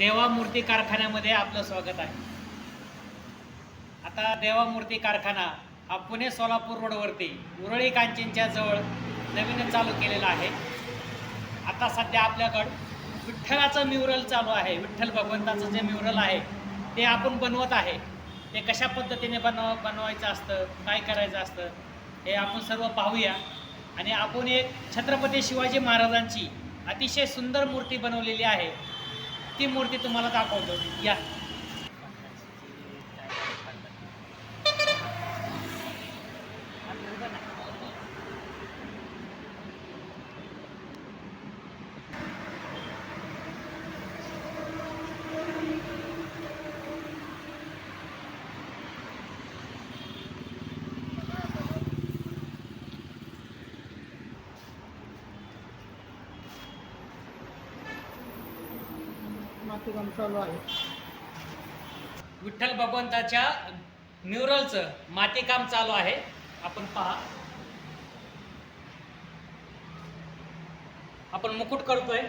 देवा मूर्ती कारखान्यामध्ये आपलं स्वागत आहे. आता देवा मूर्ती कारखाना हा पुणे सोलापूर रोडवरती उरळी कांचींच्या जवळ नवीनच चालू केलेला आहे. आता सध्या आपल्याकडं विठ्ठलाचं म्युरल चालू आहे. विठ्ठल भगवंताचं जे म्युरल आहे ते आपण बनवत आहे. ते कशा पद्धतीने बनव बनवायचं असतं काय करायचं असतं हे आपण सर्व पाहूया. आणि आपण एक छत्रपती शिवाजी महाराजांची अतिशय सुंदर मूर्ती बनवलेली आहे. ती मूर्ती तुम्हाला दाखवतो. या. मातीकाम चालू आहे. विठ्ठल भगवंताच्या म्युरलचं मातीकाम चालू आहे. आपण पहा. आपण मुकुट करतोय.